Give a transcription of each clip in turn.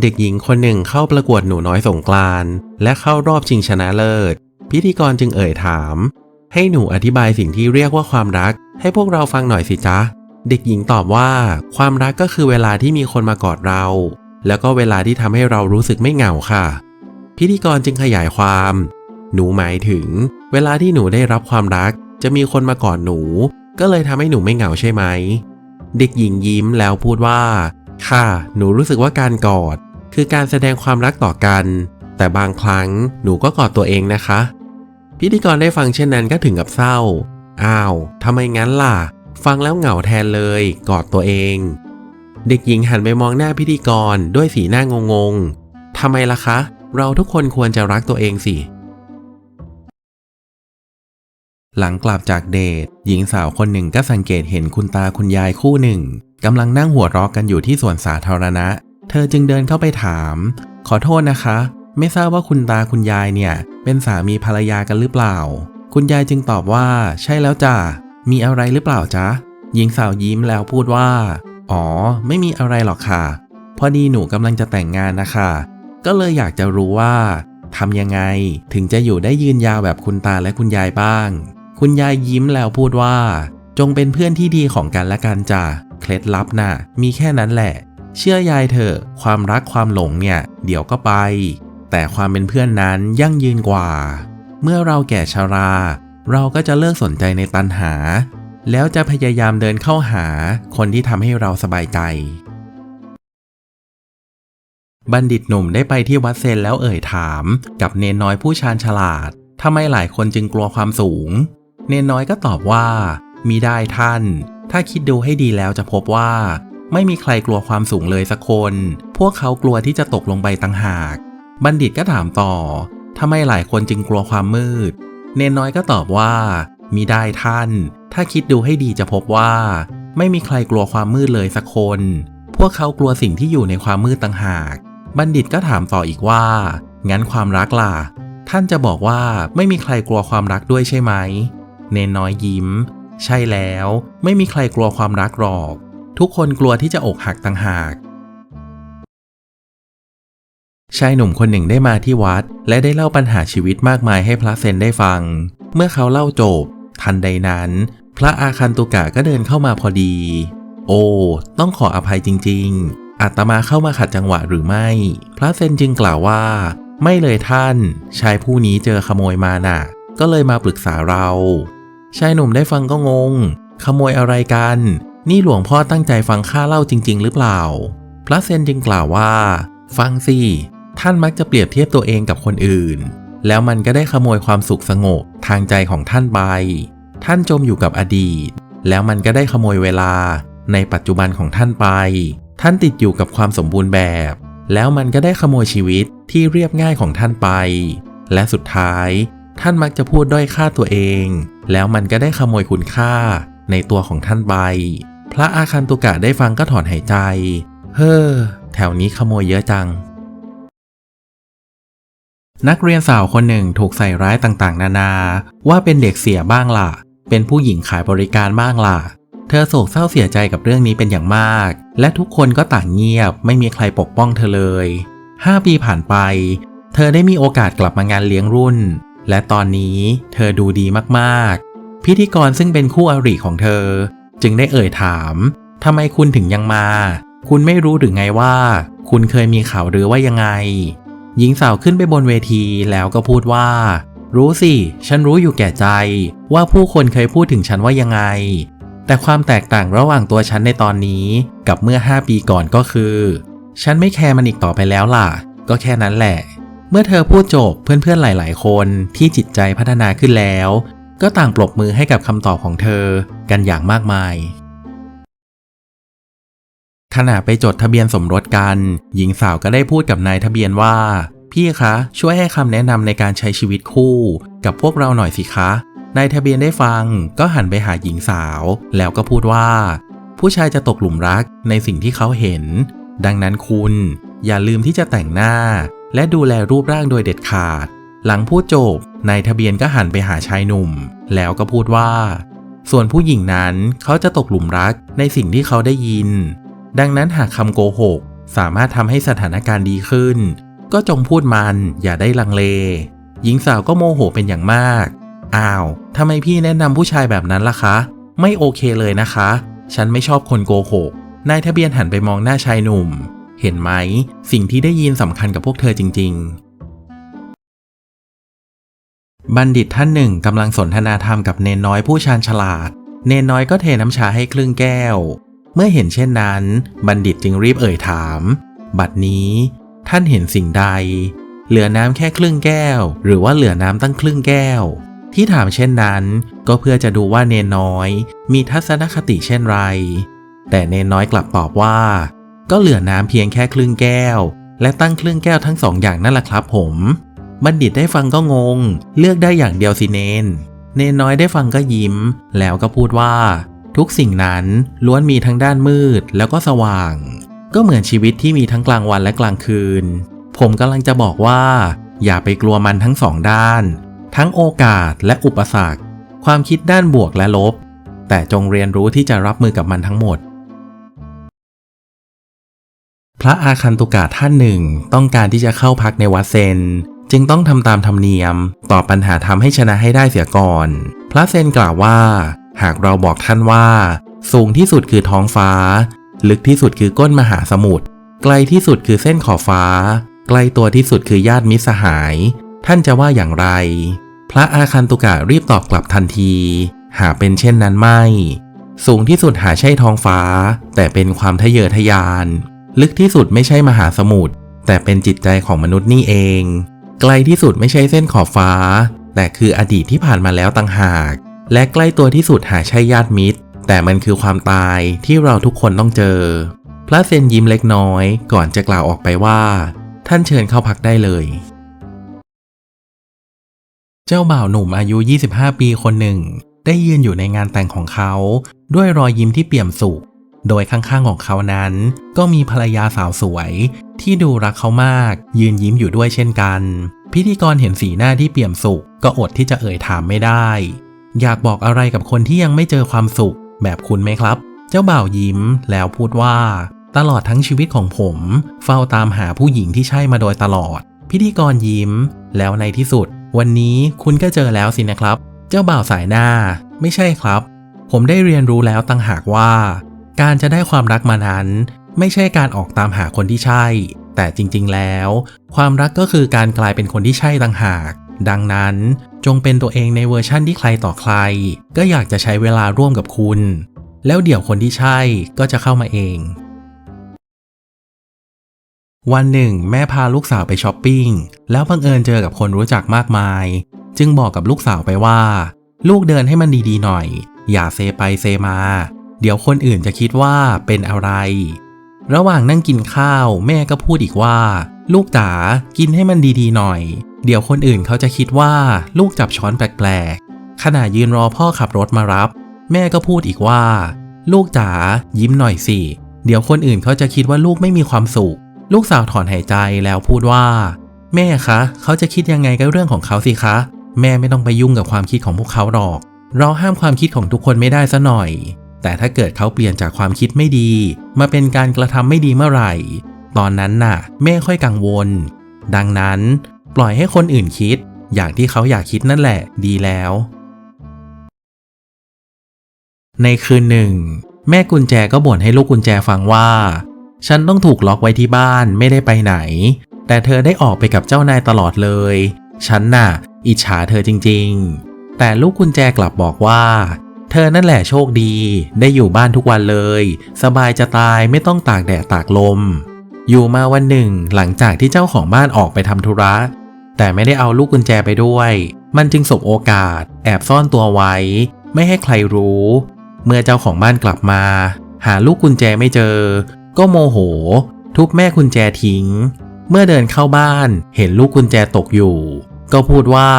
เด็กหญิงคนหนึ่งเข้าประกวดหนูน้อยสงกรานต์และเข้ารอบชิงชนะเลิศ พิธีกรจึงเอ่ยถาม ให้หนูอธิบายสิ่งที่เรียกว่าความรัก ให้พวกเราฟังหน่อยสิจ๊ะ เด็กหญิงตอบว่า ความรักก็คือเวลาที่มีคนมากอดเรา แล้วก็เวลาที่ทำให้เรารู้สึกไม่เหงาค่ะ พิธีกรจึงขยายความ หนูหมายถึง เวลาที่หนูได้รับความรัก จะมีคนมากอดหนู ก็เลยทำให้หนูไม่เหงาใช่ไหม เด็กหญิงยิ้มแล้วพูดว่า ค่ะ หนูรู้สึกว่าการกอด คือการแสดงความรักต่อกัน แต่บางครั้งหนูก็กอดตัวเองนะคะ พิธีกรได้ฟังเช่นนั้นก็ถึงกับเศร้า อ้าวทำไมงั้นล่ะ ฟังแล้วเหงาแทนเลย กอดตัวเอง เด็กหญิงหันไปมองหน้าพิธีกรด้วยสีหน้างงๆทำไมล่ะคะ เราทุกคนควรจะรักตัวเองสิหลังกลับจากเดทหญิงสาวคนหนึ่งก็สังเกตเห็นคุณตาคุณยายคู่หนึ่ง กำลังนั่งหัวเราะกันอยู่ที่สวนสาธารณะ เธอจึงเดินเข้าไปถาม ขอโทษนะคะ ไม่ทราบว่าคุณตาคุณยายเนี่ย เป็นสามีภรรยากันหรือเปล่า คุณยายจึงตอบว่า ใช่แล้วจ้ะ มีอะไรหรือเปล่าจ๊ะ หญิงสาวยิ้มแล้วพูดว่า อ๋อ ไม่มีอะไรหรอกค่ะ พอดีหนูกำลังจะแต่งงานนะคะ ก็เลยอยากจะรู้ว่าทำยังไงถึงจะอยู่ได้ยืนยาวแบบคุณตาและคุณยายบ้าง คุณยายยิ้มแล้วพูดว่า จงเป็นเพื่อนที่ดีของกันและกันจ้ะ เคล็ดลับน่ะ มีแค่นั้นแหละ เชื่อยายเถอะ ความรักความหลงเนี่ย เดี๋ยวก็ไป แต่ความเป็นเพื่อนนั้นยั่งยืนกว่า เมื่อเราแก่ชรา เราก็จะเลิกสนใจในตัณหา แล้วจะพยายามเดินเข้าหาคนที่ทำให้เราสบายใจ บัณฑิตหนุ่มได้ไปที่วัดเซนแล้วเอ่ยถาม กับเนนน้อยผู้ชาญฉลาดทำไมหลายคนจึงกลัวความสูง เนนน้อยก็ตอบว่า มีได้ท่านถ้าคิดดูให้ดีแล้วจะพบว่า ไม่มีใครกลัวความสูงเลยสักคน พวกเขากลัวที่จะตกลงไปต่างหาก บัณฑิตก็ถามต่อทำไมหลายคนจึงกลัวความมืด เนนน้อยก็ตอบว่ามีได้ท่าน ถ้าคิดดูให้ดีจะพบว่า ไม่มีใครกลัวความมืดเลยสักคน พวกเขากลัวสิ่งที่อยู่ในความมืดต่างหาก บัณฑิตก็ถามต่ออีกว่า งั้นความรักล่ะ ท่านจะบอกว่าไม่มีใครกลัวความรักด้วยใช่ไหม เนนน้อยยิ้ม ใช่แล้ว ไม่มีใครกลัวความรักหรอก ทุกคนกลัวที่จะอกหักต่างหากชายหนุ่มคนหนึ่งได้มาที่วัด และได้เล่าปัญหาชีวิตมากมายให้พระเซนได้ฟัง เมื่อเขาเล่าจบ ทันใดนั้น พระอาคันตุกะก็เดินเข้ามาพอดี โอ้ ต้องขออภัยจริง ๆ อาตมาเข้ามาขัดจังหวะหรือไม่ พระเซนจึงกล่าวว่า ไม่เลยท่าน ชายผู้นี้เจอขโมยมาน่ะ ก็เลยมาปรึกษาเรา ชายหนุ่มได้ฟังก็งง ขโมยอะไรกัน นี่หลวงพ่อตั้งใจฟังข้าเล่าจริง ๆ หรือเปล่า พระเซนจึงกล่าวว่า ฟังสิ ท่านมักจะเปรียบเทียบตัวเองกับคนอื่น แล้วมันก็ได้ขโมยความสุขสงบทางใจของท่านไป ท่านจมอยู่กับอดีต แล้วมันก็ได้ขโมยเวลา ในปัจจุบันของท่านไป ท่านติดอยู่กับความสมบูรณ์แบบ แล้วมันก็ได้ขโมยชีวิตที่เรียบง่ายของท่านไป และสุดท้าย ท่านมักจะพูดด้อยค่าตัวเอง แล้วมันก็ได้ขโมยคุณค่าในตัวของท่านไป พระอาคันตุกะได้ฟังก็ถอนหายใจ เฮ้อ แถวนี้ขโมยเยอะจัง นักเรียนสาวคนหนึ่งถูกใส่ร้ายต่างๆ นานา ว่าเป็นเด็กเสียบ้างล่ะ เป็นผู้หญิงขายบริการบ้างล่ะ เธอโศกเศร้าเสียใจกับเรื่องนี้เป็นอย่างมาก และทุกคนก็ต่างเงียบ ไม่มีใครปกป้องเธอเลย 5 ปีผ่านไป เธอได้มีโอกาสกลับมางานเลี้ยงรุ่น และตอนนี้เธอดูดีมากๆ พิธีกรซึ่งเป็นคู่อริของเธอ จึงได้เอ่ยถามทำไมคุณถึงยังมา คุณไม่รู้หรือไงว่า คุณเคยมีข่าวหรือว่ายังไง หญิงสาวขึ้นไปบนเวทีแล้วก็พูดว่า รู้สิ ฉันรู้อยู่แก่ใจ ว่าผู้คนเคยพูดถึงฉันว่ายังไง แต่ความแตกต่างระหว่างตัวฉันในตอนนี้กับเมื่อ 5 ปีก่อนก็คือ ฉันไม่แคร์มันอีกต่อไปแล้วล่ะ ก็แค่นั้นแหละ เมื่อเธอพูดจบเพื่อนๆหลาย ๆ คนที่จิตใจพัฒนาขึ้นแล้ว ก็ต่างปรบมือให้กับคำตอบของเธอกันอย่างมากมาย ขณะไปจดทะเบียนสมรสกัน หญิงสาวก็ได้พูดกับนายทะเบียนว่า พี่คะช่วยให้คำแนะนำในการใช้ชีวิตคู่ กับพวกเราหน่อยสิคะนายทะเบียนได้ฟังก็หันไปหาหญิงสาว แล้วก็พูดว่า ผู้ชายจะตกหลุมรักในสิ่งที่เขาเห็น ดังนั้นคุณ อย่าลืมที่จะแต่งหน้า และดูแลรูปร่างโดยเด็ดขาด หลังพูดจบนายทะเบียนก็หันไปหาชายหนุ่ม แล้วก็พูดว่า ส่วนผู้หญิงนั้นเขาจะตกหลุมรักในสิ่งที่เขาได้ยิน ดังนั้นหากคำโกหกสามารถทำให้สถานการณ์ดีขึ้น ก็จงพูดมันอย่าได้ลังเล หญิงสาวก็โมโหเป็นอย่างมาก อ้าวทำไมพี่แนะนำผู้ชายแบบนั้นล่ะคะ ไม่โอเคเลยนะคะ ฉันไม่ชอบคนโกหกนายทะเบียนหันไปมองหน้าชายหนุ่ม เห็นไหม สิ่งที่ได้ยินสำคัญกับพวกเธอจริง ๆ บัณฑิตท่านหนึ่งกำลังสนทนาธรรมกับเนนน้อยผู้ชาญฉลาด เนนน้อยก็เทน้ำชาให้ครึ่งแก้ว เมื่อเห็นเช่นนั้น บัณฑิตจึงรีบเอ่ยถาม บัดนี้ ท่านเห็นสิ่งใด เหลือน้ำแค่ครึ่งแก้ว หรือว่าเหลือน้ำตั้งครึ่งแก้วที่ถามเช่นนั้นก็เพื่อจะดูว่าเนนน้อย มีทัศนคติเช่นไร แต่เนนน้อยกลับตอบว่า ก็เหลือน้ำเพียงแค่ครึ่งแก้ว และตั้งครึ่งแก้วทั้งสองอย่างนั่นแหละครับผม บัณฑิตได้ฟังก็งง เลือกได้อย่างเดียวสิเนน เนนน้อยได้ฟังก็ยิ้ม แล้วก็พูดว่า ทุกสิ่งนั้นล้วนมีทั้งด้านมืดแล้วก็สว่าง ก็เหมือนชีวิตที่มีทั้งกลางวันและกลางคืน ผมกำลังจะบอกว่า อย่าไปกลัวมันทั้งสองด้าน ทั้งโอกาสและอุปสรรค ความคิดด้านบวกและลบ แต่จงเรียนรู้ที่จะรับมือกับมันทั้งหมด พระอาคันตุกะท่านหนึ่ง ต้องการที่จะเข้าพักในวัดเซน จึงต้องทำตามธรรมเนียมตอบปัญหาทำให้ชนะให้ได้เสียก่อน พระเซนกล่าวว่า หากเราบอกท่านว่า สูงที่สุดคือท้องฟ้า ลึกที่สุดคือก้นมหาสมุทรไกลที่สุดคือเส้นขอบฟ้า ไกลตัวที่สุดคือญาติมิสหาย ท่านจะว่าอย่างไร พระอาคันตุกะรีบตอบกลับทันที หาเป็นเช่นนั้นไม่ สูงที่สุดหาใช่ท้องฟ้า แต่เป็นความทะเยอทะยาน ลึกที่สุดไม่ใช่มหาสมุทรแต่เป็นจิตใจของมนุษย์นี่เอง ไกลที่สุดไม่ใช่เส้นขอบฟ้า แต่คืออดีตที่ผ่านมาแล้วต่างหาก และใกล้ตัวที่สุดหาใช่ญาติมิตร แต่มันคือความตายที่เราทุกคนต้องเจอ พระเซนยิ้มเล็กน้อย ก่อนจะกล่าวออกไปว่า ท่านเชิญเข้าพักได้เลย เจ้าบ่าวหนุ่มอายุ 25 ปีคนหนึ่ง ได้ยืนอยู่ในงานแต่งของเขา ด้วยรอยยิ้มที่เปี่ยมสุข โดยข้างๆของเขานั้น ก็มีภรรยาสาวสวย ที่ดูรักเขามาก ยืนยิ้มอยู่ด้วยเช่นกัน พิธีกรเห็นสีหน้าที่เปี่ยมสุข ก็อดที่จะเอ่ยถามไม่ได้ อยากบอกอะไรกับคนที่ยังไม่เจอความสุข แบบคุณไหมครับ เจ้าบ่าวยิ้มแล้วพูดว่า ตลอดทั้งชีวิตของผม เฝ้าตามหาผู้หญิงที่ใช่มาโดยตลอด พิธีกรยิ้ม แล้วในที่สุด วันนี้คุณก็เจอแล้วสินะครับ เจ้าบ่าวสายหน้า ไม่ใช่ครับ ผมได้เรียนรู้แล้วตั้งหากว่า การจะได้ความรักมานั้น ไม่ใช่การออกตามหาคนที่ใช่ แต่จริงๆแล้ว ความรักก็คือการกลายเป็นคนที่ใช่ต่างหาก ดังนั้นจงเป็นตัวเองในเวอร์ชั่นที่ใครต่อใคร ก็อยากจะใช้เวลาร่วมกับคุณ แล้วเดี๋ยวคนที่ใช่ก็จะเข้ามาเอง วันหนึ่ง แม่พาลูกสาวไปช้อปปิ้งแล้วบังเอิญเจอกับคนรู้จักมากมาย จึงบอกกับลูกสาวไปว่า ลูกเดินให้มันดีๆหน่อย อย่าเซไปเซมา เดี๋ยวคนอื่นจะคิดว่าเป็นอะไร ระหว่างนั่งกินข้าว แม่ก็พูดอีกว่า ลูกจ๋ากินให้มันดีๆหน่อย เดี๋ยวคนอื่นเขาจะคิดว่า ลูกจับช้อนแปลกๆขณะยืนรอพ่อขับรถมารับ แม่ก็พูดอีกว่า ลูกจ๋ายิ้มหน่อยสิเดี๋ยวคนอื่นเขาจะคิดว่าลูกไม่มีความสุข ลูกสาวถอนหายใจแล้วพูดว่า แม่คะ เขาจะคิดยังไงก็เรื่องของเขาสิคะ แม่ไม่ต้องไปยุ่งกับความคิดของพวกเขาหรอก เราห้ามความคิดของทุกคนไม่ได้ซะหน่อย แต่ถ้าเกิดเขาเปลี่ยนจากความคิดไม่ดี มาเป็นการกระทำไม่ดีเมื่อไหร่ ตอนนั้นน่ะแม่ค่อยกังวล ดังนั้น ปล่อยให้คนอื่นคิด อย่างที่เขาอยากคิดนั่นแหละดีแล้ว ในคืนหนึ่ง แม่กุญแจก็บ่นให้ลูกกุญแจฟังว่า ฉันต้องถูกล็อกไว้ที่บ้านไม่ได้ไปไหน แต่เธอได้ออกไปกับเจ้านายตลอดเลย ฉันน่ะ อิจฉาเธอจริง ๆ แต่ลูกกุญแจกลับบอกว่า เธอนั่นแหละโชคดี ได้อยู่บ้านทุกวันเลย สบายจะตายไม่ต้องตากแดดตากลม อยู่มาวันหนึ่งหลังจากที่เจ้าของบ้านออกไปทำธุระ แต่ไม่ได้เอาลูกกุญแจไปด้วย มันจึงสบโอกาส แอบซ่อนตัวไว้ ไม่ให้ใครรู้ เมื่อเจ้าของบ้านกลับมา หาลูกกุญแจไม่เจอ ก็โมโห ทุบแม่กุญแจทิ้ง เมื่อเดินเข้าบ้านเห็นลูกกุญแจตกอยู่ ก็พูดว่า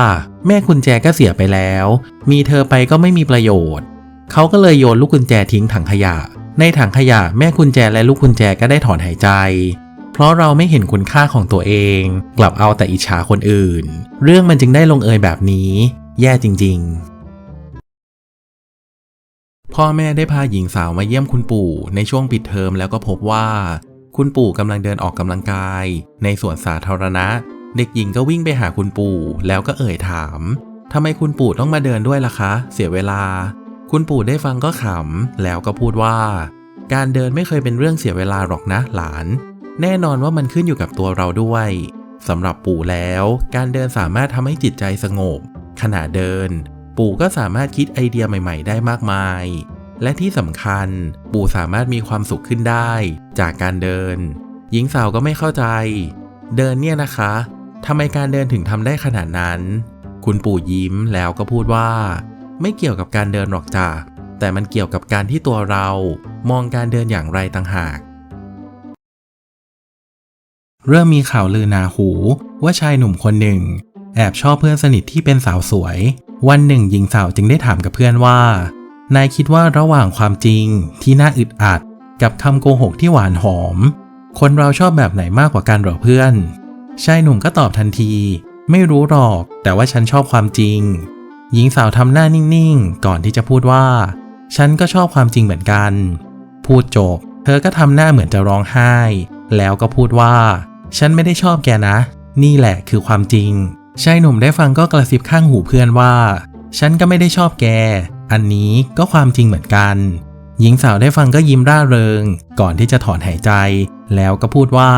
แม่กุญแจก็เสียไปแล้ว มีเธอไปก็ไม่มีประโยชน์ เขาก็เลยโยนลูกกุญแจทิ้งถังขยะ ในถังขยะแม่กุญแจและลูกกุญแจก็ได้ถอนหายใจ เพราะเราไม่เห็นคุณค่าของตัวเอง กลับเอาแต่อิจฉาคนอื่น เรื่องมันจึงได้ลงเอยแบบนี้ แย่จริง ๆ พ่อแม่ได้พาหญิงสาวมาเยี่ยมคุณปู่ในช่วงปิดเทอมแล้วก็พบว่า คุณปู่กำลังเดินออกกำลังกาย ในสวนสาธารณะ เด็กหญิงก็วิ่งไปหาคุณปู่ แล้วก็เอ่ยถามทำไมคุณปู่ต้องมาเดินด้วยล่ะคะ เสียเวลา คุณปู่ได้ฟังก็ขำ แล้วก็พูดว่า การเดินไม่เคยเป็นเรื่องเสียเวลาหรอกนะหลาน แน่นอนว่ามันขึ้นอยู่กับตัวเราด้วยสำหรับปู่แล้ว การเดินสามารถทำให้จิตใจสงบ ขณะเดิน ปู่ก็สามารถคิดไอเดียใหม่ ๆ ได้มากมาย และที่สำคัญ ปู่สามารถมีความสุขขึ้นได้ จากการเดิน หญิงสาวก็ไม่เข้าใจ เดินเนี่ยนะคะ ทำไมการเดินถึงทำได้ขนาดนั้น คุณปู่ยิ้มแล้วก็พูดว่า ไม่เกี่ยวกับการเดินหรอกจ้ะแต่มันเกี่ยวกับการที่ตัวเรามองการเดินอย่างไรต่างหาก เริ่มมีข่าวลือนาหูว่าชายหนุ่มคนหนึ่ง แอบชอบเพื่อนสนิทที่เป็นสาวสวย วันหนึ่งหญิงสาวจึงได้ถามกับเพื่อนว่า นายคิดว่าระหว่างความจริงที่น่าอึดอัด กับคำโกหกที่หวานหอม คนเราชอบแบบไหนมากกว่ากันหรอเพื่อน ชายหนุ่มก็ตอบทันที ไม่รู้หรอก แต่ว่าฉันชอบความจริง หญิงสาวทำหน้านิ่งๆ ก่อนที่จะพูดว่า ฉันก็ชอบความจริงเหมือนกัน พูดจบ เธอก็ทำหน้าเหมือนจะร้องไห้ แล้วก็พูดว่า ฉันไม่ได้ชอบแกนะ นี่แหละคือความจริง ชายหนุ่มได้ฟังก็กระซิบข้างหูเพื่อนว่า ฉันก็ไม่ได้ชอบแก อันนี้ก็ความจริงเหมือนกัน หญิงสาวได้ฟังก็ยิ้มร่าเริง ก่อนที่จะถอนหายใจ แล้วก็พูดว่า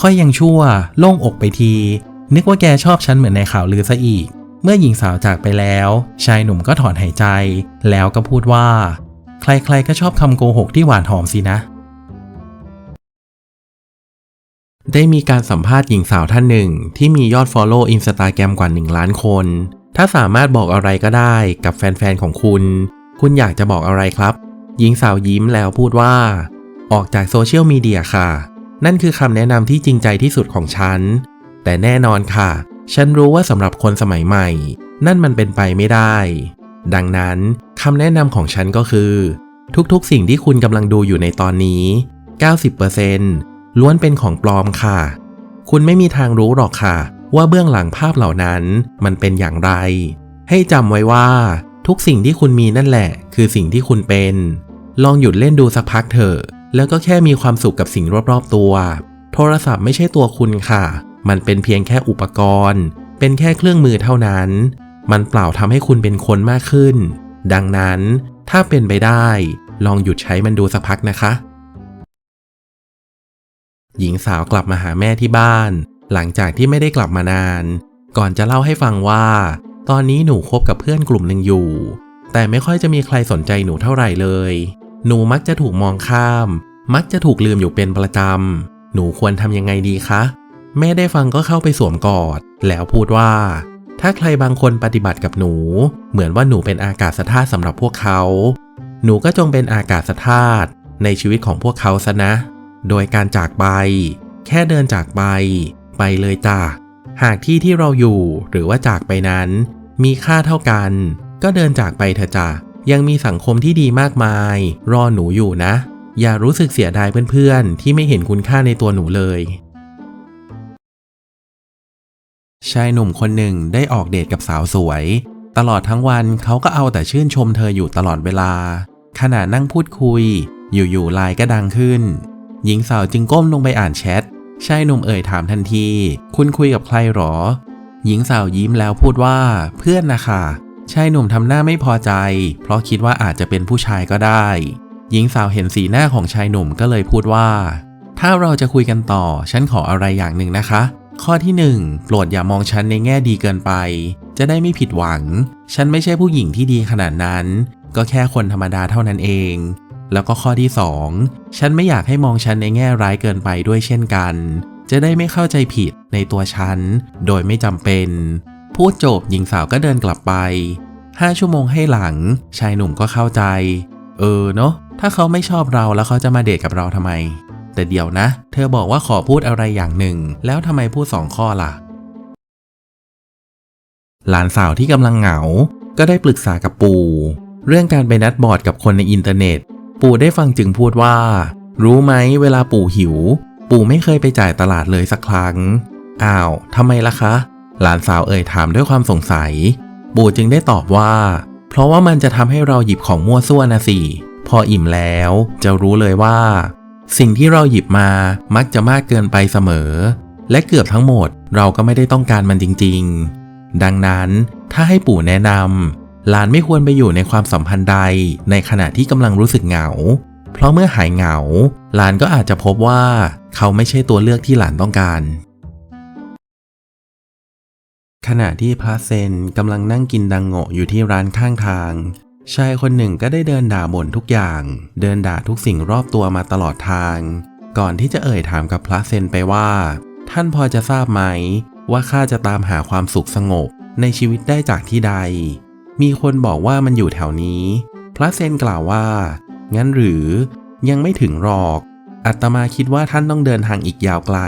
ค่อยยังชั่ว โล่งอกไปที นึกว่าแกชอบฉันเหมือนในข่าวลือซะอีก เมื่อหญิงสาวจากไปแล้ว ชายหนุ่มก็ถอนหายใจ แล้วก็พูดว่า ใครๆก็ชอบคำโกหกที่หวานหอมสินะ ได้มีการสัมภาษณ์หญิงสาวท่านหนึ่ง ที่มียอด Follow Instagram กว่า 1 ล้านคน ถ้าสามารถบอกอะไรก็ได้กับแฟนๆของคุณ คุณอยากจะบอกอะไรครับ หญิงสาวยิ้มแล้วพูดว่า ออกจากโซเชียลมีเดียค่ะ นั่นคือคำแนะนำที่จริงใจที่สุดของฉัน แต่แน่นอนค่ะ ฉันรู้ว่าสำหรับคนสมัยใหม่ นั่นมันเป็นไปไม่ได้ ดังนั้นคำแนะนำของฉันก็คือ ทุกๆ สิ่งที่คุณกำลังดูอยู่ในตอนนี้ 90%ล้วนเป็นของปลอมค่ะ คุณไม่มีทางรู้หรอกค่ะ ว่าเบื้องหลังภาพเหล่านั้นมันเป็นอย่างไร ให้จำไว้ว่า ทุกสิ่งที่คุณมีนั่นแหละ คือสิ่งที่คุณเป็น ลองหยุดเล่นดูสักพักเถอะ แล้วก็แค่มีความสุขกับสิ่งรอบๆตัว โทรศัพท์ไม่ใช่ตัวคุณค่ะ มันเป็นเพียงแค่อุปกรณ์ เป็นแค่เครื่องมือเท่านั้น มันเปล่าทำให้คุณเป็นคนมากขึ้น ดังนั้นถ้าเป็นไปได้ ลองหยุดใช้มันดูสักพักนะคะ หญิงสาวกลับมาหาแม่ที่บ้าน หลังจากที่ไม่ได้กลับมานาน ก่อนจะเล่าให้ฟังว่า ตอนนี้หนูคบกับเพื่อนกลุ่มหนึ่งอยู่ แต่ไม่ค่อยจะมีใครสนใจหนูเท่าไหร่เลย หนูมักจะถูกมองข้าม มักจะถูกลืมอยู่เป็นประจำ หนูควรทำยังไงดีคะแม่ได้ฟังก็เข้าไปสวมกอด แล้วพูดว่า ถ้าใครบางคนปฏิบัติกับหนู เหมือนว่าหนูเป็นอากาศธาตุสำหรับพวกเขา หนูก็จงเป็นอากาศธาตุในชีวิตของพวกเขาซะนะ โดยการจากไป แค่เดินจากไป ไปเลยจ้ะหากที่ที่เราอยู่หรือว่าจากไปนั้น มีค่าเท่ากัน ก็เดินจากไปเถอะจ้ะ ยังมีสังคมที่ดีมากมาย รอหนูอยู่นะ อย่ารู้สึกเสียดายเพื่อนๆ ที่ไม่เห็นคุณค่าในตัวหนูเลย ชายหนุ่มคนหนึ่งได้ออกเดทกับสาวสวย ตลอดทั้งวันเขาก็เอาแต่ชื่นชมเธออยู่ตลอดเวลา ขณะนั่งพูดคุย อยู่ๆไลน์ก็ดังขึ้น หญิงสาวจึงก้มลงไปอ่านแชทชายหนุ่มเอ่ยถามทันที คุณคุยกับใครหรอ หญิงสาวยิ้มแล้วพูดว่า เพื่อนนะคะ ชายหนุ่มทำหน้าไม่พอใจ เพราะคิดว่าอาจจะเป็นผู้ชายก็ได้ หญิงสาวเห็นสีหน้าของชายหนุ่มก็เลยพูดว่า ถ้าเราจะคุยกันต่อ ฉันขออะไรอย่างหนึ่งนะคะ ข้อที่หนึ่งโปรดอย่ามองฉันในแง่ดีเกินไป จะได้ไม่ผิดหวัง ฉันไม่ใช่ผู้หญิงที่ดีขนาดนั้น ก็แค่คนธรรมดาเท่านั้นเอง แล้วก็ข้อที่สองฉันไม่อยากให้มองฉันในแง่ร้ายเกินไปด้วยเช่นกัน จะได้ไม่เข้าใจผิดในตัวฉัน โดยไม่จำเป็น พูดจบหญิงสาวก็เดินกลับไปห้าชั่วโมงให้หลัง ชายหนุ่มก็เข้าใจ เออเนาะถ้าเขาไม่ชอบเราแล้วเขาจะมาเดทกับเราทำไม แต่เดี๋ยวนะ เธอบอกว่าขอพูดอะไรอย่างหนึ่ง แล้วทำไมพูดสองข้อล่ะ หลานสาวที่กำลังเหงา ก็ได้ปรึกษากับปู่ เรื่องการไปนัดบอร์ดกับคนในอินเทอร์เน็ต ปู่ได้ฟังจึงพูดว่า รู้ไหมเวลาปู่หิว ปู่ไม่เคยไปจ่ายตลาดเลยสักครั้ง อ้าวทำไมล่ะคะ หลานสาวเอ่ยถามด้วยความสงสัย ปู่จึงได้ตอบว่า เพราะว่ามันจะทำให้เราหยิบของมั่วซั่วนะสิ พออิ่มแล้วจะรู้เลยว่า สิ่งที่เราหยิบมามักจะมากเกินไปเสมอ และเกือบทั้งหมดเราก็ไม่ได้ต้องการมันจริง ๆ ดังนั้นถ้าให้ปู่แนะนำหลานไม่ควรไปอยู่ในความสัมพันธ์ใด ในขณะที่กำลังรู้สึกเหงา เพราะเมื่อหายเหงา หลานก็อาจจะพบว่า เขาไม่ใช่ตัวเลือกที่หลานต้องการ ขณะที่พระเซนกำลังนั่งกินดังโงะอยู่ที่ร้านข้างทาง ชายคนหนึ่งก็ได้เดินด่าบ่นทุกอย่าง เดินด่าทุกสิ่งรอบตัวมาตลอดทาง ก่อนที่จะเอ่ยถามกับพระเซนไปว่า ท่านพอจะทราบไหม ว่าข้าจะตามหาความสุขสงบในชีวิตได้จากที่ใด มีคนบอกว่ามันอยู่แถวนี้ พระเซนกล่าวว่า งั้นหรือยังไม่ถึงหรอก อัตมาคิดว่าท่านต้องเดินทางอีกยาวไกล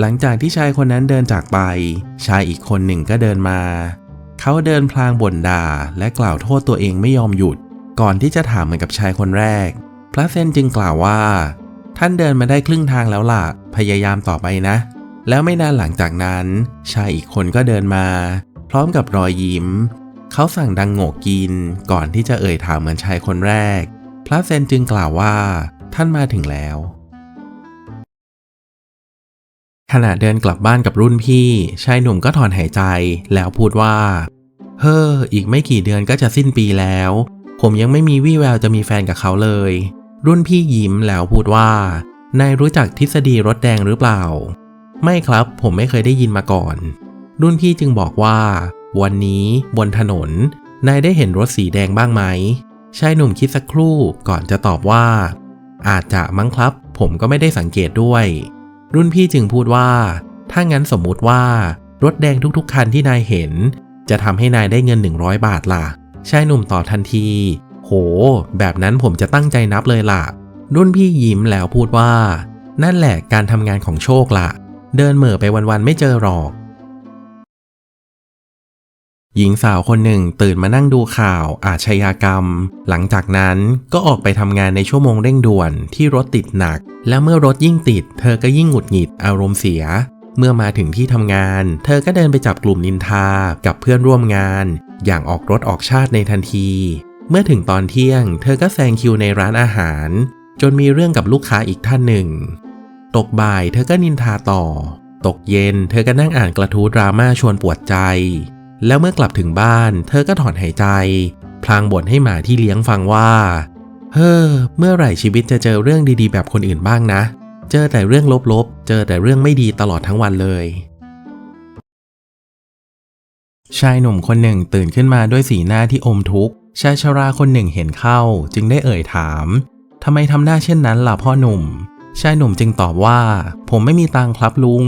หลังจากที่ชายคนนั้นเดินจากไป ชายอีกคนหนึ่งก็เดินมา เขาเดินพลางบ่นด่าและกล่าวโทษตัวเองไม่ยอมหยุด ก่อนที่จะถามเหมือนกับชายคนแรก พระเซนจึงกล่าวว่า ท่านเดินมาได้ครึ่งทางแล้วล่ะ พยายามต่อไปนะ แล้วไม่นานหลังจากนั้น ชายอีกคนก็เดินมา พร้อมกับรอยยิ้ม เขาสั่งดังโงกกิน ก่อนที่จะเอ่ยถามเหมือนชายคนแรก พระเซนจึงกล่าวว่า ท่านมาถึงแล้ว ขณะเดินกลับบ้านกับรุ่นพี่ชายหนุ่มก็ถอนหายใจแล้วพูดว่า เฮ้อ อีกไม่กี่เดือนก็จะสิ้นปีแล้ว ผมยังไม่มีวี่แววจะมีแฟนกับเขาเลย รุ่นพี่ยิ้มแล้วพูดว่า นายรู้จักทฤษฎีรถแดงหรือเปล่า ไม่ครับผมไม่เคยได้ยินมาก่อน รุ่นพี่จึงบอกว่า วันนี้บนถนน นายได้เห็นรถสีแดงบ้างไหมชายหนุ่มคิดสักครู่ก่อนจะตอบว่า อาจจะมั้งครับ ผมก็ไม่ได้สังเกตด้วย รุ่นพี่จึงพูดว่า ถ้างั้นสมมุติว่ารถแดงทุกๆ คันที่นายเห็น จะทำให้นายได้เงิน 100 บาทล่ะชายหนุ่มตอบทันที โห แบบนั้นผมจะตั้งใจนับเลยล่ะ รุ่นพี่ยิ้มแล้วพูดว่า นั่นแหละการทำงานของโชคล่ะ เดินเหม่อไปวันๆไม่เจอหรอก หญิงสาวคนหนึ่งตื่นมานั่งดูข่าวอาชญากรรม หลังจากนั้นก็ออกไปทำงานในชั่วโมงเร่งด่วนที่รถติดหนัก และเมื่อรถยิ่งติด เธอก็ยิ่งหงุดหงิดอารมณ์เสีย เมื่อมาถึงที่ทำงาน เธอก็เดินไปจับกลุ่มนินทากับเพื่อนร่วมงาน อย่างออกรถออกชาติในทันที เมื่อถึงตอนเที่ยง เธอก็แซงคิวในร้านอาหาร จนมีเรื่องกับลูกค้าอีกท่านหนึ่ง ตกบ่ายเธอก็นินทาต่อ ตกเย็น เธอก็นั่งอ่านกระทู้ดราม่าชวนปวดใจ แล้วเมื่อกลับถึงบ้าน เธอก็ถอนหายใจ พลางบ่นให้หมาที่เลี้ยงฟังว่า เฮ้อ เมื่อไหร่ชีวิตจะเจอเรื่องดีๆ แบบคนอื่นบ้างนะ เจอแต่เรื่องลบๆ เจอแต่เรื่องไม่ดีตลอดทั้งวันเลย ชายหนุ่มคนหนึ่งตื่นขึ้นมาด้วยสีหน้าที่อมทุกข์ ชายชราคนหนึ่งเห็นเข้า จึงได้เอ่ยถามทำไมทำหน้าเช่นนั้นล่ะพ่อหนุ่ม ชายหนุ่มจึงตอบว่า ผมไม่มีตังครับลุง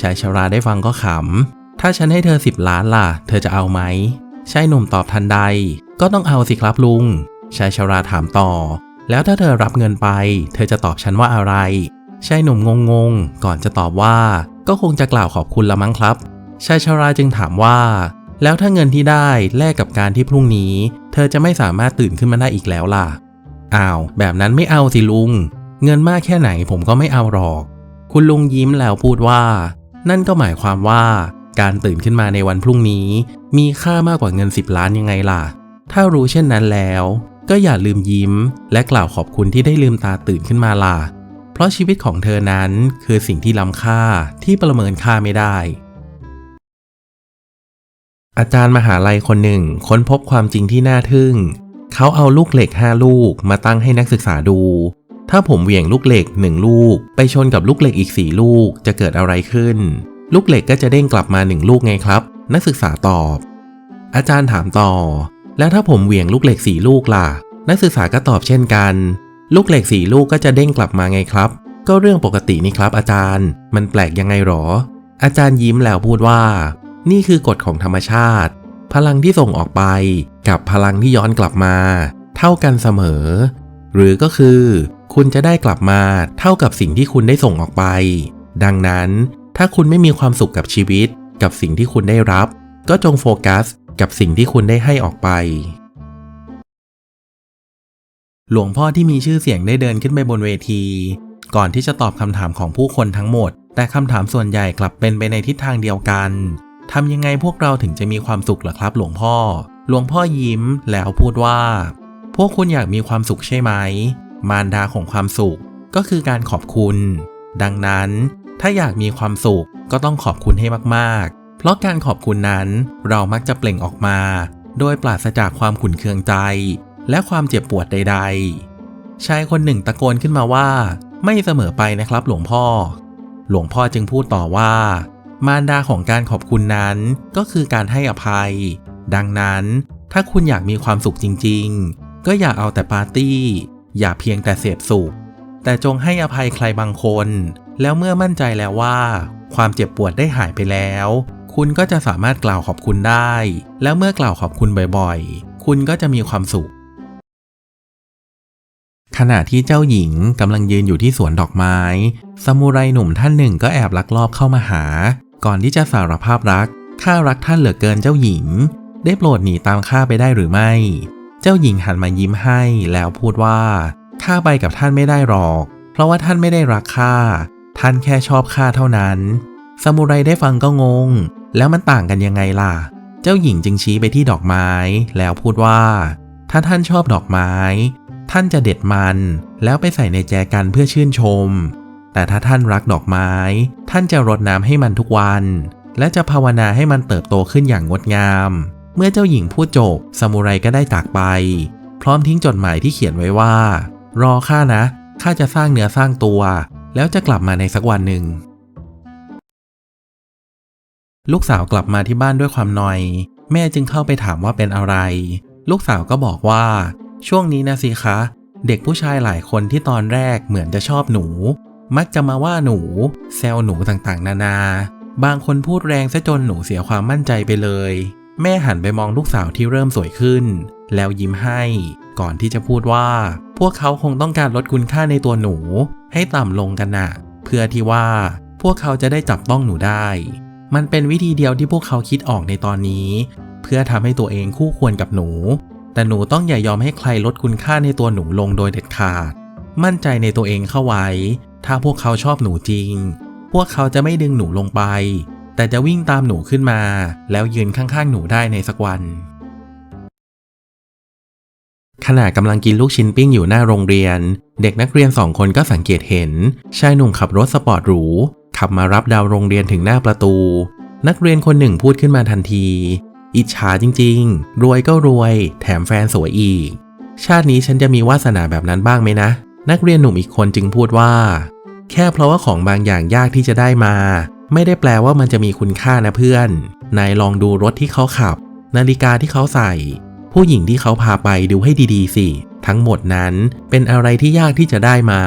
ชายชราได้ฟังก็ขำ ถ้าฉันให้เธอสิบล้านล่ะ เธอจะเอาไหมชายหนุ่มตอบทันใด ก็ต้องเอาสิครับลุง ชายชราถามต่อ แล้วถ้าเธอรับเงินไป เธอจะตอบฉันว่าอะไร ชายหนุ่มงงๆ ก่อนจะตอบว่า ก็คงจะกล่าวขอบคุณละมั้งครับ ชายชราจึงถามว่า แล้วถ้าเงินที่ได้แลกกับการที่พรุ่งนี้ เธอจะไม่สามารถตื่นขึ้นมาได้อีกแล้วล่ะ อ้าว แบบนั้นไม่เอาสิลุง เงินมากแค่ไหนผมก็ไม่เอาหรอก คุณลุงยิ้มแล้วพูดว่า นั่นก็หมายความว่า การตื่นขึ้นมาในวันพรุ่งนี้ มีค่ามากกว่าเงิน 10 ล้านยังไงล่ะ ถ้ารู้เช่นนั้นแล้ว ก็อย่าลืมยิ้ม และกล่าวขอบคุณที่ได้ลืมตาตื่นขึ้นมาล่ะ เพราะชีวิตของเธอนั้นคือสิ่งที่ล้ำค่าที่ประเมินค่าไม่ได้ อาจารย์มหาลัยคนหนึ่งค้นพบความจริงที่น่าทึ่ง เขาเอาลูกเหล็ก5ลูกมาตั้งให้นักศึกษาดูถ้าผมเหวี่ยงลูกเหล็ก 1 ลูก ไปชนกับลูกเหล็กอีก 4 ลูกจะเกิดอะไรขึ้น ลูกเหล็กก็จะเด้งกลับมา1ลูกไงครับ นักศึกษาตอบ อาจารย์ถามต่อ แล้วถ้าผมเหวี่ยงลูกเหล็ก4ลูกล่ะ นักศึกษาก็ตอบเช่นกัน ลูกเหล็ก4ลูกก็จะเด้งกลับมาไงครับ ก็เรื่องปกตินี่ครับ อาจารย์ มันแปลกยังไงหรอ อาจารย์ยิ้มแล้วพูดว่า นี่คือกฎของธรรมชาติ พลังที่ส่งออกไป กับพลังที่ย้อนกลับมา เท่ากันเสมอ หรือก็คือ คุณจะได้กลับมาเท่ากับสิ่งที่คุณได้ส่งออกไป ดังนั้น ถ้าคุณไม่มีความสุขกับชีวิต กับสิ่งที่คุณได้รับ ก็จงโฟกัส กับสิ่งที่คุณได้ให้ออกไป หลวงพ่อที่มีชื่อเสียงได้เดินขึ้นไปบนเวที ก่อนที่จะตอบคำถามของผู้คนทั้งหมด แต่คำถามส่วนใหญ่กลับเป็นไปในทิศทางเดียวกันทำยังไงพวกเราถึงจะมีความสุขล่ะครับ หลวงพ่อ หลวงพ่อยิ้มแล้วพูดว่า พวกคุณอยากมีความสุขใช่ไหม มารดาของความสุขก็คือการขอบคุณ ดังนั้น ถ้าอยากมีความสุขก็ต้องขอบคุณให้มากๆ เพราะการขอบคุณนั้นเรามักจะเปล่งออกมา โดยปราศจากความขุ่นเคืองใจ และความเจ็บปวดใด ๆ ชายคนหนึ่งตะโกนขึ้นมาว่า ไม่เสมอไปนะครับหลวงพ่อ หลวงพ่อจึงพูดต่อว่า มารดาของการขอบคุณนั้นก็คือการให้อภัย ดังนั้นถ้าคุณอยากมีความสุขจริง ๆ ก็อย่าเอาแต่ปาร์ตี้ อย่าเพียงแต่เสพสุข แต่จงให้อภัยใครบางคน แล้วเมื่อมั่นใจแล้วว่า ความเจ็บปวดได้หายไปแล้ว คุณก็จะสามารถกล่าวขอบคุณได้ แล้วเมื่อกล่าวขอบคุณบ่อยๆ คุณก็จะมีความสุข ขณะที่เจ้าหญิงกำลังยืนอยู่ที่สวนดอกไม้ซามูไรหนุ่มท่านหนึ่งก็แอบลักลอบเข้ามาหา ก่อนที่จะสารภาพรักข้ารักท่านเหลือเกินเจ้าหญิง ได้โปรดหนีตามข้าไปได้หรือไม่ เจ้าหญิงหันมายิ้มให้แล้วพูดว่า ข้าไปกับท่านไม่ได้หรอก เพราะว่าท่านไม่ได้รักข้า ท่านแค่ชอบข้าเท่านั้น ซามูไรได้ฟังก็งง แล้วมันต่างกันยังไงล่ะ เจ้าหญิงจึงชี้ไปที่ดอกไม้ แล้วพูดว่า ถ้าท่านชอบดอกไม้ ท่านจะเด็ดมัน แล้วไปใส่ในแจกันเพื่อชื่นชม แต่ถ้าท่านรักดอกไม้ ท่านจะรดน้ำให้มันทุกวัน และจะภาวนาให้มันเติบโตขึ้นอย่างงดงาม เมื่อเจ้าหญิงพูดจบ ซามูไรก็ได้จากไป พร้อมทิ้งจดหมายที่เขียนไว้ว่า รอข้านะ ข้าจะสร้างเนื้อสร้างตัว แล้วจะกลับมาในสักวันหนึ่ง ลูกสาวกลับมาที่บ้านด้วยความนอย แม่จึงเข้าไปถามว่าเป็นอะไร ลูกสาวก็บอกว่า ช่วงนี้นะสิคะ เด็กผู้ชายหลายคนที่ตอนแรกเหมือนจะชอบหนู มักจะมาว่าหนู แซวหนูต่างๆ นานา บางคนพูดแรงซะจนหนูเสียความมั่นใจไปเลย แม่หันไปมองลูกสาวที่เริ่มสวยขึ้น แล้วยิ้มให้ก่อนที่จะพูดว่า พวกเขาคงต้องการลดคุณค่าในตัวหนู ให้ต่ำลงกันนะเพื่อที่ว่าพวกเขาจะได้จับต้องหนูได้ มันเป็นวิธีเดียวที่พวกเขาคิดออกในตอนนี้ เพื่อทำให้ตัวเองคู่ควรกับหนู แต่หนูต้องอย่ายอมให้ใครลดคุณค่าในตัวหนูลงโดยเด็ดขาด มั่นใจในตัวเองเข้าไว้ ถ้าพวกเขาชอบหนูจริง พวกเขาจะไม่ดึงหนูลงไป แต่จะวิ่งตามหนูขึ้นมา แล้วยืนข้างๆหนูได้ในสักวัน ขณะกำลังกินลูกชิ้นปิ้งอยู่หน้าโรงเรียน เด็กนักเรียนสองคนก็สังเกตเห็น ชายหนุ่มขับรถสปอร์ตหรู ขับมารับดาวโรงเรียนถึงหน้าประตู นักเรียนคนหนึ่งพูดขึ้นมาทันที อิจฉาจริง ๆ รวยก็รวย แถมแฟนสวยอีก ชาตินี้ฉันจะมีวาสนาแบบนั้นบ้างไหมนะ นักเรียนหนุ่มอีกคนจึงพูดว่า แค่เพราะว่าของบางอย่างยากที่จะได้มา ไม่ได้แปลว่ามันจะมีคุณค่านะเพื่อน นายลองดูรถที่เขาขับ นาฬิกาที่เขาใส่ ผู้หญิงที่เขาพาไปดูให้ดีๆสิ ทั้งหมดนั้นเป็นอะไรที่ยากที่จะได้มา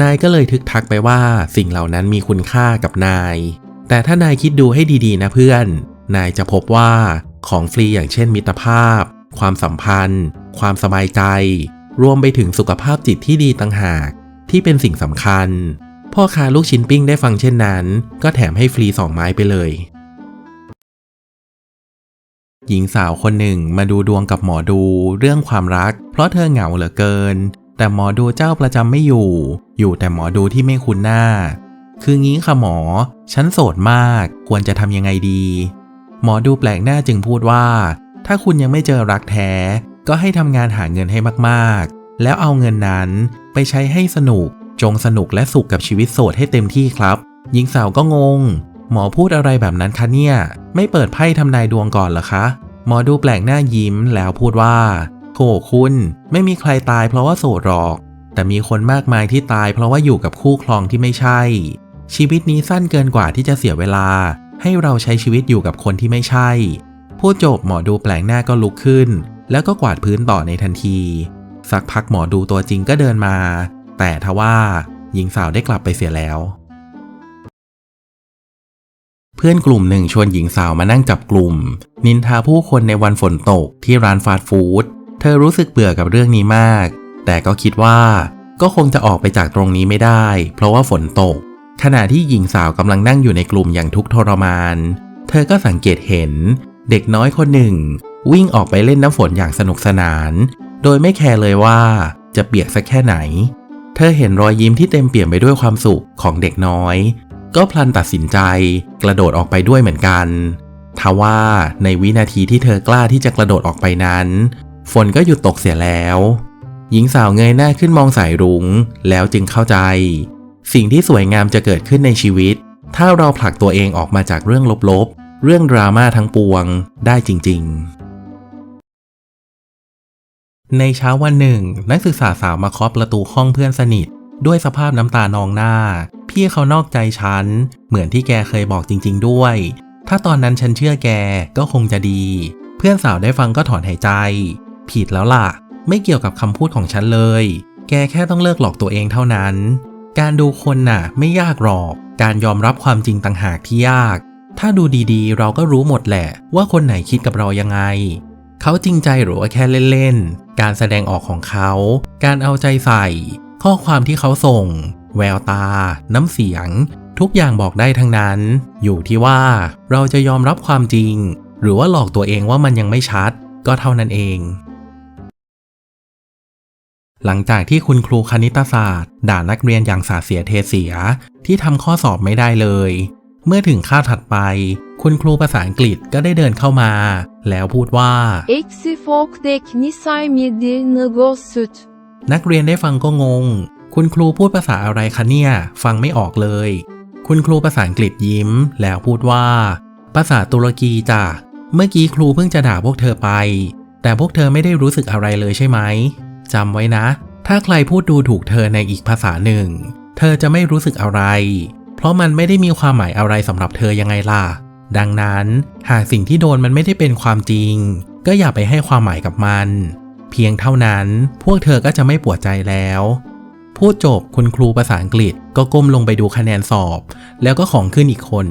นายก็เลยทึกทักไปว่าสิ่งเหล่านั้นมีคุณค่ากับนาย แต่ถ้านายคิดดูให้ดีๆนะเพื่อน นายจะพบว่าของฟรีอย่างเช่นมิตรภาพ ความสัมพันธ์ ความสบายใจ รวมไปถึงสุขภาพจิตที่ดีต่างหาก ที่เป็นสิ่งสำคัญ พ่อค้าลูกชิ้นปิ้งได้ฟังเช่นนั้น ก็แถมให้ฟรีสองไม้ไปเลย หญิงสาวคนหนึ่งมาดูดวงกับหมอดูเรื่องความรัก เพราะเธอเหงาเหลือเกิน แต่หมอดูเจ้าประจำไม่อยู่ อยู่แต่หมอดูที่ไม่คุ้นหน้า คืองี้ค่ะหมอ ฉันโสดมาก ควรจะทำยังไงดี หมอดูแปลกหน้าจึงพูดว่า ถ้าคุณยังไม่เจอรักแท้ ก็ให้ทำงานหาเงินให้มากๆ แล้วเอาเงินนั้นไปใช้ให้สนุก จงสนุกและสุขกับชีวิตโสดให้เต็มที่ครับ หญิงสาวก็งง หมอพูดอะไรแบบนั้นคะเนี่ย ไม่เปิดไพ่ทำนายดวงก่อนเหรอคะ หมอดูแปลกหน้ายิ้มแล้วพูดว่าโถคุณไม่มีใครตายเพราะว่าโสดหรอก แต่มีคนมากมายที่ตายเพราะว่าอยู่กับคู่ครองที่ไม่ใช่ ชีวิตนี้สั้นเกินกว่าที่จะเสียเวลา ให้เราใช้ชีวิตอยู่กับคนที่ไม่ใช่ พูดจบหมอดูแปลกหน้าก็ลุกขึ้น แล้วก็กวาดพื้นต่อในทันที สักพักหมอดูตัวจริงก็เดินมา แต่ทว่าหญิงสาวได้กลับไปเสียแล้ว พื่อนกลุ่มหนึ่งชวนหญิงสาวมานั่งจับกลุ่ม นินทาผู้คนในวันฝนตกที่ร้านฟาสต์ฟู้ด เธอรู้สึกเบื่อกับเรื่องนี้มาก แต่ก็คิดว่าก็คงจะออกไปจากตรงนี้ไม่ได้ เพราะว่าฝนตก ขณะที่หญิงสาวกำลังนั่งอยู่ในกลุ่มอย่างทุกข์ทรมาน เธอก็สังเกตเห็น เด็กน้อยคนหนึ่ง วิ่งออกไปเล่นน้ำฝนอย่างสนุกสนาน โดยไม่แคร์เลยว่าจะเปียกสักแค่ไหน เธอเห็นรอยยิ้มที่เต็มเปี่ยมไปด้วยความสุขของเด็กน้อย ก็พลันตัดสินใจกระโดดออกไปด้วยเหมือนกัน ทว่าในวินาทีที่เธอกล้าที่จะกระโดดออกไปนั้น ฝนก็หยุดตกเสียแล้ว หญิงสาวเงยหน้าขึ้นมองสายรุง้งแล้วจึงเข้าใจ สิ่งที่สวยงามจะเกิดขึ้นในชีวิต ถ้าเราผลักตัวเองออกมาจากเรื่องลบๆ เรื่องดราม่าทั้งปวงได้จริง ๆ ในเช้าวันหนึ่ง นักศึกษาสาวมาเคาะประตูห้องเพื่อนสนิท ด้วยสภาพน้ำตานองหน้า พี่เขานอกใจฉัน เหมือนที่แกเคยบอกจริง ๆ ด้วย ถ้าตอนนั้นฉันเชื่อแกก็คงจะดี เพื่อนสาวได้ฟังก็ถอนหายใจ ผิดแล้วล่ะ ไม่เกี่ยวกับคำพูดของฉันเลย แกแค่ต้องเลิกหลอกตัวเองเท่านั้น การดูคนน่ะ ไม่ยากหรอก การยอมรับความจริงต่างหากที่ยาก ถ้าดูดีๆ เราก็รู้หมดแหละ ว่าคนไหนคิดกับเรายังไงเขาจริงใจหรือว่าแค่เล่นๆ การแสดงออกของเขา การเอาใจใส่ ข้อความที่เขาส่ง แววตา น้ำเสียง ทุกอย่างบอกได้ทั้งนั้น อยู่ที่ว่าเราจะยอมรับความจริง หรือว่าหลอกตัวเองว่ามันยังไม่ชัด ก็เท่านั้นเอง หลังจากที่คุณครูคณิตศาสตร์ ด่านักเรียนอย่างสาเสียเทเสียที่ทำข้อสอบไม่ได้เลย เมื่อถึงคาบถัดไป คุณครูภาษาอังกฤษก็ได้เดินเข้ามา แล้วพูดว่า Eksi folkdek nisay midir nagosut. นักเรียนได้ฟังก็งง คุณครูพูดภาษาอะไรคะเนี่ย ฟังไม่ออกเลย คุณครูภาษาอังกฤษยิ้ม แล้วพูดว่า ภาษาตุรกีจ้ะ เมื่อกี้ครูเพิ่งจะด่าพวกเธอไป แต่พวกเธอไม่ได้รู้สึกอะไรเลยใช่ไหมจำไว้นะ ถ้าใครพูดดูถูกเธอในอีกภาษาหนึ่ง เธอจะไม่รู้สึกอะไร เพราะมันไม่ได้มีความหมายอะไรสำหรับเธอยังไงล่ะ ดังนั้น หากสิ่งที่โดนมันไม่ได้เป็นความจริง ก็อย่าไปให้ความหมายกับมัน เพียงเท่านั้น พวกเธอก็จะไม่ปวดใจแล้ว พูดจบคุณครูภาษาอังกฤษก็ก้มลงไปดูคะแนนสอบ แล้วก็ของขึ้นอีกคน